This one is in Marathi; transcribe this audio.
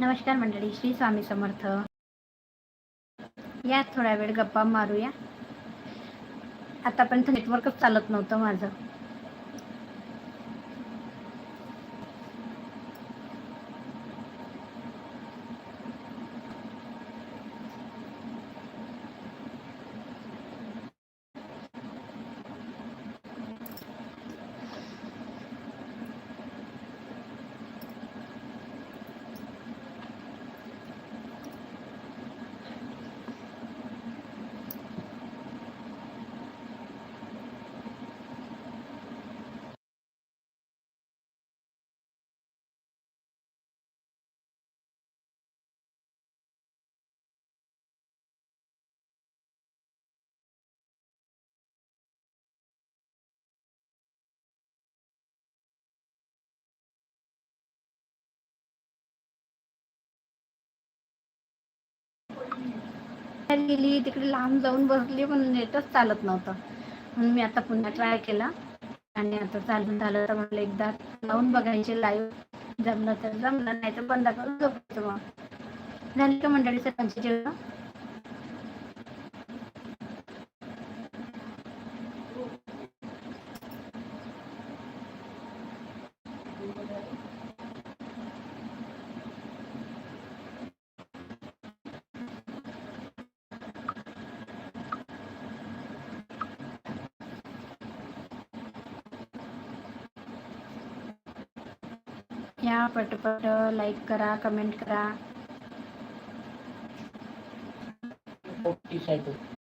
नमस्कार मंडळी श्री स्वामी समर्थ. या थोडा वेळ गप्पा मारूया. आतापर्यंत नेटवर्कच चालत नव्हतं माझं. गेली तिकडे लांब जाऊन बसली पण नेटच चालत नव्हतं. म्हणून मी आता पुन्हा ट्राय केला. आणि आता चालून झालं तर म्हटलं एकदा लावून बघायचे लाईव्ह जमलं तर जमलं नाही तर बंद करून झोपायचं मग. झाली का मंडळी सकाळची जेवण? या पटपट लाईक करा कमेंट करा. साहेब